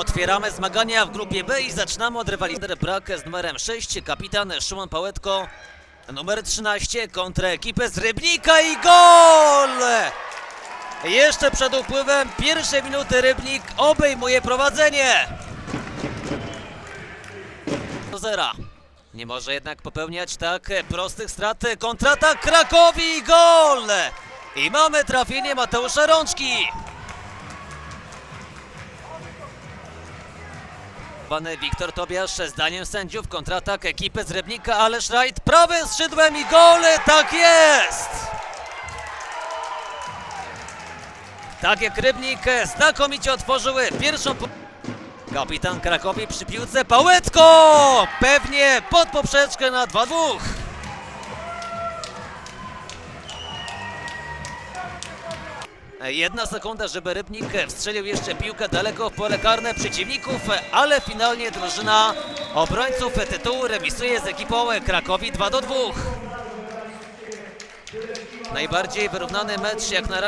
Otwieramy zmagania w grupie B i zaczynamy od rywalizacji Brakę z numerem 6, kapitan Szymon Pałetko, numer 13 kontra ekipę z Rybnika i gol! Jeszcze przed upływem pierwszej minuty Rybnik obejmuje prowadzenie. Do zera. Nie może jednak popełniać tak prostych strat. Kontratak Krakowi gol! I mamy trafienie Mateusza Rączki. Wiktor Tobiasz zdaniem sędziów kontratak ekipy z Rybnika, ale Schreidt prawym skrzydłem i gol! Tak jest! Tak jak Rybnik znakomicie otworzyły pierwszą... Kapitan Krakowi przy piłce Pałetko! Pewnie pod poprzeczkę na 2-2. Jedna sekunda, żeby Rybnik wstrzelił jeszcze piłkę daleko w pole karne przeciwników, ale finalnie drużyna obrońców tytułu remisuje z ekipą Krakowi 2 do 2. Najbardziej wyrównany mecz jak na razie.